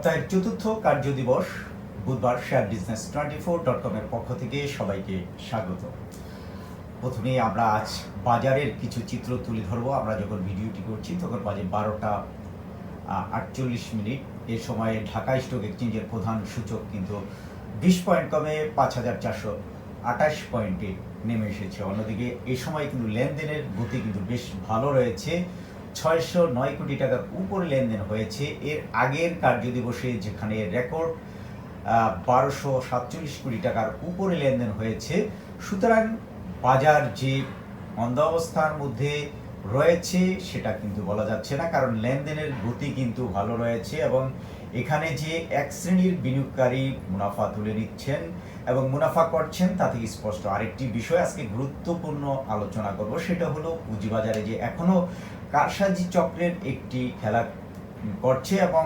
সপ্তাহের চতুর্থ কার্য দিবস, বুধবার share business twenty four dot কমের পক্ষ থেকে সবাইকে স্বাগত। প্রথমেই আমরা আজ বাজারের কিছু চিত্র তুলে ধরবো। আমরা যখন ভিডিওটি করছি, তখন বাজে বারোটা আটচল্লিশ মিনিট। এ সময়ে ঢাকা স্টক এক্সচেঞ্জের প্রধান সূচক কিন্তু বিশ পয়েন্ট কমে পাঁচ হাজার চারশো আঠাশ পয়েন্টে নেমে এসেছে। অন্যদিকে এ সময় কিন্তু লেনদেনের গতি কিন্তু বেশ ভালো রয়েছে। ছয়শো নয় কোটি টাকার উপরে লেনদেন হয়েছে। এর আগের কার্যদিবসে যেখানে রেকর্ড বারোশো সাতচল্লিশ কোটি টাকার উপরে লেনদেন হয়েছে। সুতরাং বাজার যে মন্দাবস্থার মধ্যে রয়েছে সেটা কিন্তু বলা যাচ্ছে না, কারণ লেনদেনের গতি কিন্তু ভালো রয়েছে এবং এখানে যে এক শ্রেণির বিনিয়োগকারী মুনাফা তুলে নিচ্ছেন এবং মুনাফা করছেন, তা থেকে স্পষ্ট আরেকটি বিষয় আজকে গুরুত্বপূর্ণ আলোচনা করব, সেটা হলো পুঁজিবাজারে যে এখনও কারসাজি চক্রের একটি খেলা করছে এবং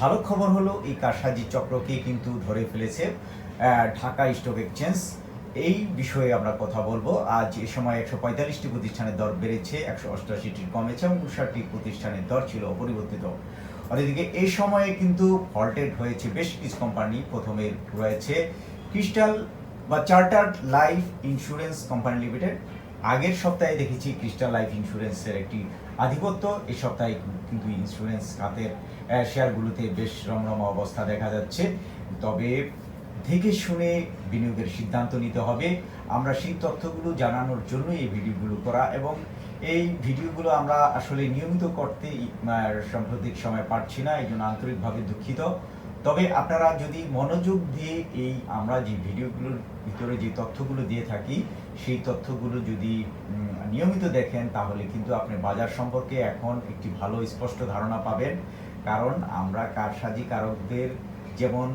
ভালো খবর হলো এই কারসাজি চক্রকে কিন্তু ধরে ফেলেছে ঢাকা স্টক এক্সচেঞ্জ। এই বিষয়ে আমরা কথা বলব। আজ এ সময় একশো পঁয়তাল্লিশটি প্রতিষ্ঠানের দর বেড়েছে, একশো অষ্টআশিটি কমেছে এবং উনষাটটি প্রতিষ্ঠানের দর ছিল অপরিবর্তিত। অন্যদিকে এই সময়ে কিন্তু ফল্টেড হয়েছে বেশ কিছু কোম্পানি, প্রথমে রয়েছে ক্রিস্টাল বা chartered life insurance company limited আগের সপ্তাহে দেখেছি ক্রিস্টাল লাইফ ইন্স্যুরেন্সের একটি আধিপত্য। এই সপ্তাহে কিন্তু ইন্স্যুরেন্স খাতের শেয়ারগুলোতে বেশ রমরমা অবস্থা দেখা যাচ্ছে। তবে দেখে শুনে বিনিয়োগের সিদ্ধান্ত নিতে হবে। আমরা সেই তথ্যগুলো জানানোর জন্য এই ভিডিওগুলো করা এবং এই ভিডিওগুলো আমরা আসলে নিয়মিত করতে সাম্প্রতিক সময় পারছি না এই জন্য আন্তরিকভাবে দুঃখিত। তবে আপনারা যদি মনোযোগ দিয়ে এই আমরা যে ভিডিওগুলোর ভিতরে যে তথ্যগুলো দিয়ে থাকি, সেই তথ্যগুলো যদি নিয়মিত দেখেন, তাহলে কিন্তু আপনি বাজার সম্পর্কে এখন একটি ভালো স্পষ্ট ধারণা পাবেন। কারণ আমরা কারসাজি কারকদের যেমন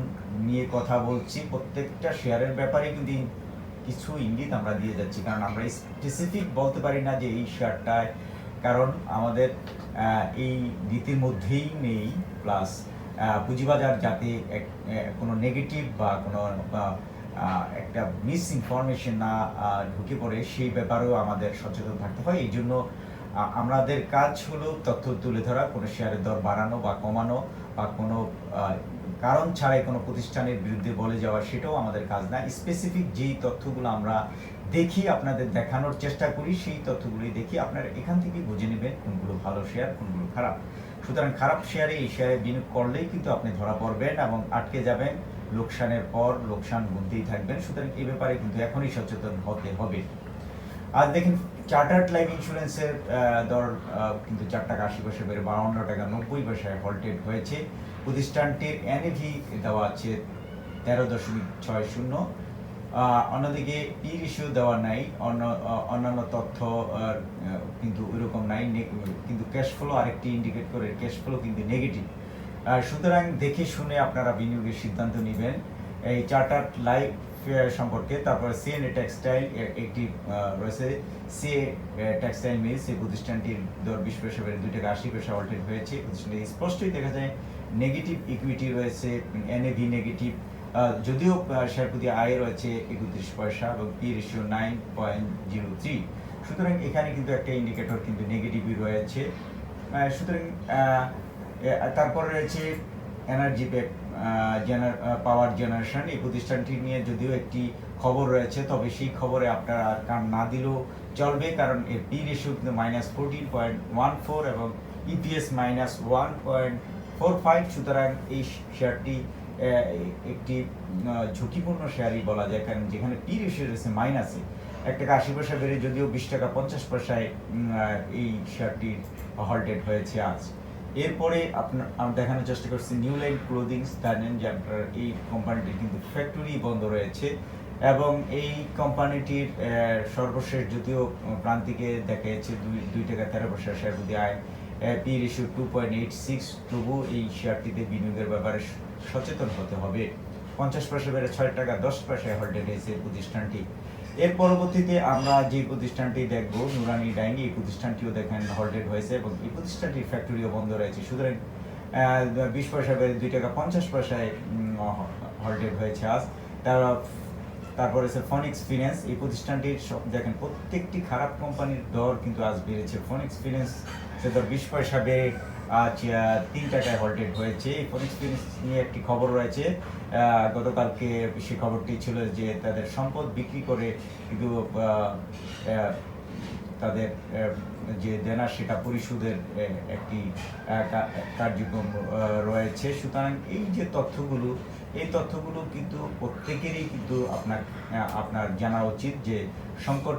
নিয়ে কথা বলছি, প্রত্যেকটা শেয়ারের ব্যাপারে কিন্তু কিছু ইঙ্গিত আমরা দিয়ে যাচ্ছি। কারণ আমরা স্পেসিফিক বলতে পারি না যে এই শেয়ারটায়। কারণ আমাদের এই নীতির মধ্যেই নেই। প্লাস পুঁজিবাজার যাতে কোনো নেগেটিভ বা কোনো একটা মিস ইনফরমেশন না ঢুকে পড়ে, সেই ব্যাপারেও আমাদের সচেতন থাকতে হয়। এই জন্য আমাদের কাজ হলো তথ্য তুলে ধরা, কোনো শেয়ারের দর বাড়ানো বা কমানো বা কোনো কারণ ছাড়াই কোনো প্রতিষ্ঠানের বিরুদ্ধে বলে যাওয়া, সেটাও আমাদের কাজ না। স্পেসিফিক যেই তথ্যগুলো আমরা দেখি, আপনাদের দেখানোর চেষ্টা করি, সেই তথ্যগুলি দেখি। আপনারা এখান থেকে বুঝে নেবেন কোনগুলো ভালো শেয়ার কোনগুলো খারাপ। সুতরাং খারাপ শেয়ারে এই শেয়ারে বিনিয়োগ করলেই কিন্তু আপনি ধরা পড়বেন এবং আটকে যাবেন, লোকসানের পর লোকসান গুনতেই থাকবেন। সুতরাং এই ব্যাপারে কিন্তু এখনই সচেতন হতে হবে। আর দেখেন, চার্টার্ড লাইফ ইন্স্যুরেন্সের দর কিন্তু চার টাকা আশি পয়সা বেড়ে বাউন্ন টাকা নব্বই পয়সায় হল্টেড হয়েছে। প্রতিষ্ঠানটির এনএভি দেওয়া আছে তেরো দশমিক ছয় শূন্য। অন্যদিকে পি রেশিও দেওয়া নাই, অন্য অন্যান্য তথ্য কিন্তু ওইরকম নাই কিন্তু ক্যাশ ফ্লো আরেকটি ইন্ডিকেট করে ক্যাশ ফ্লো কিন্তু নেগেটিভ সুতরাং দেখে শুনে আপনারা বিনিয়োগের সিদ্ধান্ত নেবেন। এই চার্টার্ড লাইফ সম্পর্কে, তারপরে সিএনএ টেক্সটাইল একটি রয়েছে। সিএ টেক্সটাইল মিলস এই প্রতিষ্ঠানটির দর বিশ বেড়ে দুই টাকা আশি পয়সা অল্টেড হয়েছে। প্রতিষ্ঠানটি স্পষ্টই দেখা যায় নেগেটিভ ইকুইটি রয়েছে এনএভি নেগেটিভ যদিও শেয়ার প্রতি আয় রয়েছে একত্রিশ পয়সা এবং P ratio nine point zero three সুতরাং এখানে কিন্তু একটা ইন্ডিকেটর কিন্তু নেগেটিভই রয়েছে। সুতরাং তারপরে রয়েছে এনার্জি প্যাক পাওয়ার জেনারেশন এই প্রতিষ্ঠানটি নিয়ে যদিও একটি খবর রয়েছে, তবে সেই খবরে আপনারা কান না দিলেও চলবে, কারণ এর পি রেশিও কিন্তু minus fourteen point one four এবং EPS minus one point four five সুতরাং এই শেয়ারটি একটি ঝুঁকিপূর্ণ শেয়ারই বলা যায়, কারণ যেখানে পি রেশিও রয়েছে, মাইনাসে। এক টাকা আশি পয়সা বেড়ে যদিও বিশ টাকা পঞ্চাশ পয়সায় এই শেয়ারটি হল্টেড হয়েছে আজ। এরপরে আপনার, আমি দেখানোর চেষ্টা করছি নিউ লাইন ক্লোদিং জানেন যে আপনার এই কোম্পানিটির কিন্তু ফ্যাক্টরি বন্ধ রয়েছে এবং এই কোম্পানিটির সর্বশেষ যদিও প্রান্তিকে দেখা যাচ্ছে দুই দুই টাকা তেরো পয়সা শেয়ার প্রতি আয় P ratio two point eight six তবু এই শেয়ারটিতে বিনিয়োগের ব্যাপারে সচেতন হতে হবে। পঞ্চাশ পয়সা বেড়ে ছয় টাকা, দশ পয়সায় হল্টেড হয়েছে এই প্রতিষ্ঠানটি। এর পরবর্তীতে আমরা যে প্রতিষ্ঠানটি দেখব, নুরানি ডাইনি, এই প্রতিষ্ঠানটিও দেখেন হল্টেড হয়েছে এবং এই প্রতিষ্ঠানটির ফ্যাক্টরিও বন্ধ রয়েছে। সুতরাং বিশ পয়সা বেড়ে দুই টাকা পঞ্চাশ পয়সায় হল্টেড হয়েছে আজ। তারা, তারপরে হচ্ছে ফনিক্স ফিন্যান্স এই প্রতিষ্ঠানটির দেখেন প্রত্যেকটি খারাপ কোম্পানির দর কিন্তু আজ বেড়েছে। ফনিক্স ফিন্যান্স সে দর বিশ পয়সা বেড়ে, আজ তিন টাকায় হল্টেড হয়েছে। এই ফিনিক্স নিয়ে একটি খবর রয়েছে। গতকালকে সে খবরটি ছিল যে তাদের সম্পদ বিক্রি করে কিন্তু তাদের যে দেনা সেটা পরিশোধের একটি কার্যক্রম রয়েছে। সুতরাং এই যে তথ্যগুলো, এই তথ্যগুলো কিন্তু প্রত্যেকেরই কিন্তু আপনার আপনার জানা উচিত যে সংকট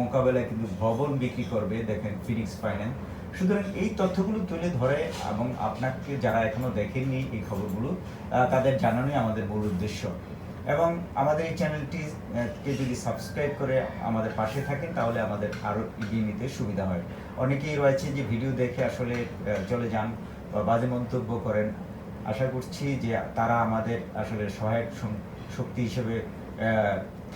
মোকাবেলায় কিন্তু ভবন বিক্রি করবে। দেখেন ফিনিক্স ফাইন্যান্স সুতরাং এই তথ্যগুলো তুলে ধরে এবং আপনাকে যারা এখনও দেখেননি এই খবরগুলো তাদের জানানোই আমাদের মূল উদ্দেশ্য। এবং আমাদের এই চ্যানেলটিকে যদি সাবস্ক্রাইব করে আমাদের পাশে থাকেন, তাহলে আমাদের আরও এগিয়ে নিতে সুবিধা হয়। অনেকেই রয়েছে যে ভিডিও দেখে আসলে চলে যান বা বাজে মন্তব্য করেন। আশা করছি যে তারা আমাদের আসলে সহায়ক শক্তি হিসেবে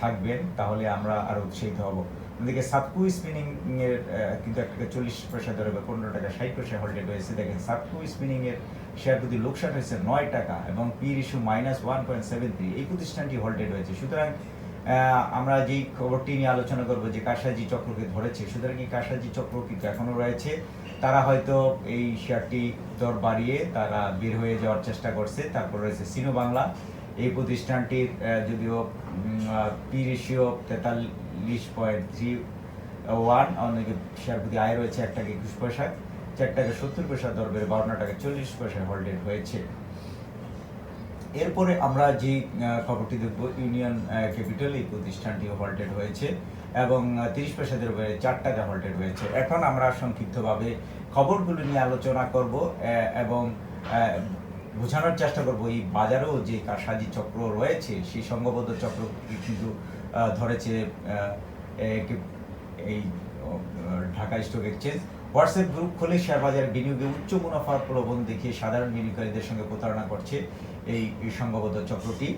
থাকবেন, তাহলে আমরা আরও উৎসাহিত হব। ওদিকে সাবকু স্পিনিং এর কিন্তু একটা চল্লিশ পয়সা ধরে বা পনেরো টাকা, ষাট পয়সা হোল্ডেড হয়েছে দেখেন সাতকু স্পিনিং এর শেয়ার প্রতি লোকসান হয়েছে নয় টাকা এবং P issue minus one point seven three এই প্রতিষ্ঠানটি হোল্ডেড হয়েছে সুতরাং আমরা যেই খবরটি নিয়ে আলোচনা করব যে কাসাজি চক্রকে ধরেছে, সুতরাং এই কাসাজি চক্র কিন্তু এখনও রয়েছে। তারা হয়তো এই শেয়ারটি দর বাড়িয়ে তারা বের হয়ে যাওয়ার চেষ্টা করছে। তারপর রয়েছে সিনো বাংলা। এই প্রতিষ্ঠানটির যদিও পি রেশিও তেতাল্লিশ পয়েন্ট থ্রি ওয়ান অন্যদিকে শেয়ার প্রতি আয় রয়েছে এক টাকা একুশ পয়সা, চার টাকা সত্তর পয়সা দর বেড়ে বাউন্ন টাকা চল্লিশ পয়সা হোল্ডেড হয়েছে। এরপরে আমরা যে খবরটি দেখব ইউনিয়ন ক্যাপিটাল এই প্রতিষ্ঠানটিও হল্টেড হয়েছে এবং তিরিশ পয়সা দরে বেড়ে চার টাকা হল্টেড হয়েছে। এখন আমরা সংক্ষিপ্তভাবে খবরগুলো নিয়ে আলোচনা করব এবং বোঝানোর চেষ্টা করব। এই বাজারেও যে কারসাজি চক্র রয়েছে, সেই সংঘবদ্ধ চক্র কিন্তু ধরেছে এই Dhaka stock exchange. WhatsApp group খুলে শেয়ার বাজারে বিনিয়োগে উচ্চ মুনাফার প্রলোভন দেখিয়ে সাধারণ বিনিয়োগকারীদের সঙ্গে প্রতারণা করছে এই সংঘবদ্ধ চক্রটি।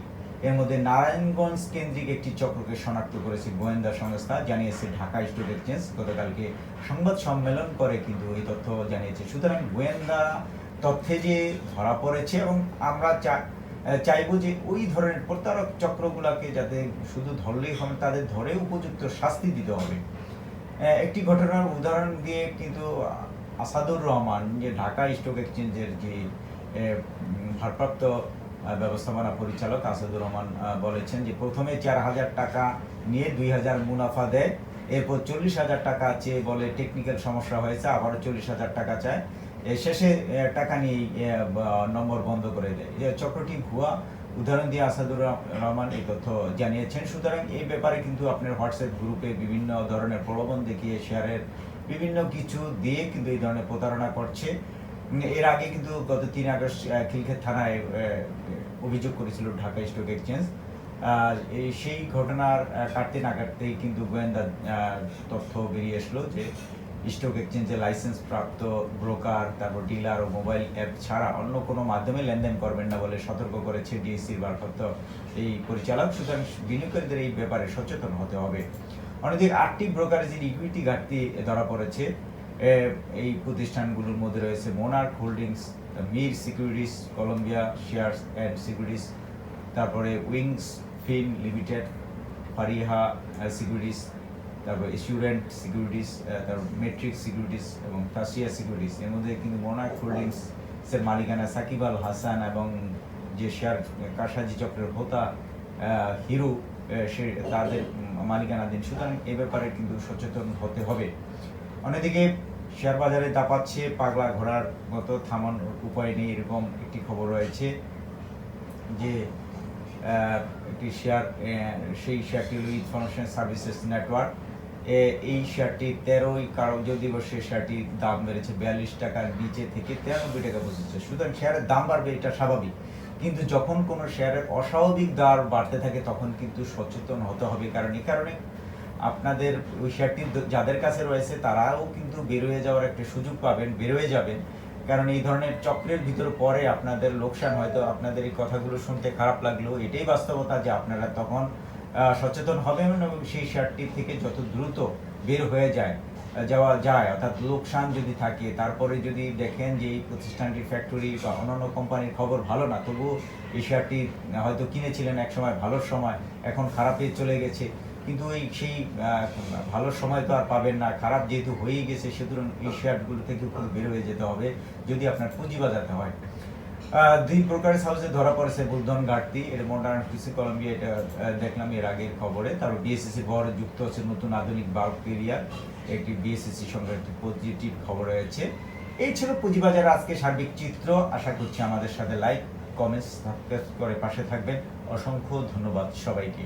এর মধ্যে নারায়ণগঞ্জ কেন্দ্রিক একটি চক্রকে শনাক্ত করেছে গোয়েন্দা সংস্থা, জানিয়েছে ঢাকা স্টক এক্সচেঞ্জ। গতকালকে সংবাদ সম্মেলন করে কিন্তু এই তথ্য জানিয়েছে। সুতরাং গোয়েন্দা তথ্যে যে ধরা পড়েছে এবং আমরা চা- আহ, যে ওই ধরনের প্রতারক চক্রগুলোকে যাতে শুধু ধরলেই হবে তাদের ধরে উপযুক্ত শাস্তি দিতে হবে। একটি ঘটনার উদাহরণ দিয়ে কিন্তু আসাদুর রহমান যে ঢাকা স্টক এক্সচেঞ্জের যে ভারপ্রাপ্ত ব্যবস্থাপনা পরিচালক আসাদুর রহমান বলেছেন যে প্রথমে চার হাজার টাকা নিয়ে দুই হাজার মুনাফা দেয় এরপর চল্লিশ হাজার টাকা চেয়ে বলে টেকনিক্যাল সমস্যা হয়েছে আবারও চল্লিশ হাজার টাকা চায়। শেষে টাকা নিয়ে নম্বর বন্ধ করে দেয়। চক্রটি ভুয়া। উদাহরণ দিয়ে আসাদুর রহমান এই তথ্য জানিয়েছেন। সুতরাং এই ব্যাপারে কিন্তু আপনার হোয়াটসঅ্যাপ গ্রুপে বিভিন্ন ধরনের প্রলোভন দেখিয়ে শেয়ারের বিভিন্ন কিছু দিয়ে কিন্তু এই ধরনের প্রতারণা করছে। এর আগে কিন্তু গত তিন আগস্ট খিলক্ষেত থানায় অভিযোগ করেছিল ঢাকা স্টক এক্সচেঞ্জ। সেই ঘটনার কাটতে না কাটতেই কিন্তু গোয়েন্দা তথ্য বেরিয়ে আসলো যে স্টক এক্সচেঞ্জে লাইসেন্স প্রাপ্ত ব্রোকার তারপর ডিলার ও মোবাইল অ্যাপ ছাড়া অন্য কোনো মাধ্যমে লেনদেন করবেন না বলে সতর্ক করেছে ডিএসসির ভারপ্রাপ্ত এই পরিচালক। সুতরাং বিনিয়োগকারীদের এই ব্যাপারে সচেতন হতে হবে। অন্যদিকে আটটি ব্রোকারেজের ইকুইটি ঘাটতি ধরা পড়েছে। এই প্রতিষ্ঠানগুলোর মধ্যে রয়েছে monarch holdings Mir securities Columbia shares and securities তারপরে wings fin limited Fariha securities তারপর স্টুডেন্ট সিকিউরিটিস তারপর মেট্রিক সিকিউরিটিস এবং তাসিয়া সিকিউরিটিস এর মধ্যে কিন্তু মোনার্ক হোল্ডিংস এর মালিকানা সাকিব আল হাসান এবং যে শেয়ার, কারসাজি চক্রের হোতা হিরো সে তাদের মালিকানাধীন সুতরাং এ ব্যাপারে কিন্তু সচেতন হতে হবে। অন্যদিকে শেয়ার বাজারে দাপাচ্ছে, পাগলা ঘোড়ার মতো থামানোর উপায় নেই এরকম একটি খবর রয়েছে যে একটি শেয়ার সেই শেয়ারটি ইনফরমেশন সার্ভিসেস নেটওয়ার্ক এই শেয়ারটি তেরোই কারণ দিবসে শেয়ারটির দাম বেড়েছে বিয়াল্লিশ টাকার নিচে থেকে তিরানব্বই টাকা পৌঁছেছে সুতরাং শেয়ারের দাম বাড়বে, এটা স্বাভাবিক। কিন্তু যখন কোনো শেয়ারের অস্বাভাবিক দর বাড়তে থাকে, তখন কিন্তু সচেতন হতে হবে কারণ এই কারণে আপনাদের ওই শেয়ারটি যাদের কাছে রয়েছে, তারাও কিন্তু বের হয়ে যাওয়ার একটা সুযোগ পাবেন বের হয়ে যাবেন। কারণ এই ধরনের চক্রের ভিতরে পরে আপনাদের লোকসান হয়তো আপনাদের এই কথাগুলো শুনতে খারাপ লাগল এটাই বাস্তবতা যে আপনারা তখন সচেতন হবেন এবং সেই শেয়ারটি থেকে যত দ্রুত বের হয়ে যায় যাওয়া যায়, অর্থাৎ লোকসান যদি থাকে, তারপরে যদি দেখেন যে এই প্রতিষ্ঠানটির ফ্যাক্টরি বা অন্যান্য কোম্পানির খবর ভালো না তবুও এই শেয়ারটি হয়তো কিনেছিলেন এক সময়, ভালো সময়, এখন খারাপে চলে গেছে। কিন্তু এই সেই ভালো সময় তো আর পাবেন না, খারাপ যেহেতু হয়েই গেছে, সুতরাং এই শেয়ারগুলো থেকে একটু বের হয়ে যেতে হবে, যদি আপনার পুঁজি বাজাতে হয়। দুই প্রকারের হাউসে ধরা পড়েছে বুলধন ঘাটতি, এটা মডার্ন কৃষি কলম্বিয়া, এটা দেখলাম এর আগের খবরে। তারপর বিএসএসি ভর যুক্ত হচ্ছে নতুন আধুনিক বাল্ব কেরিয়ার একটি বিএসএসি সঙ্গে একটি পজিটিভ খবর রয়েছে। এই ছিল পুঁজিবাজার আজকে সার্বিক চিত্র। আশা করছি আমাদের সাথে লাইক, কমেন্টস করে পাশে থাকবেন। অসংখ্য ধন্যবাদ সবাইকে।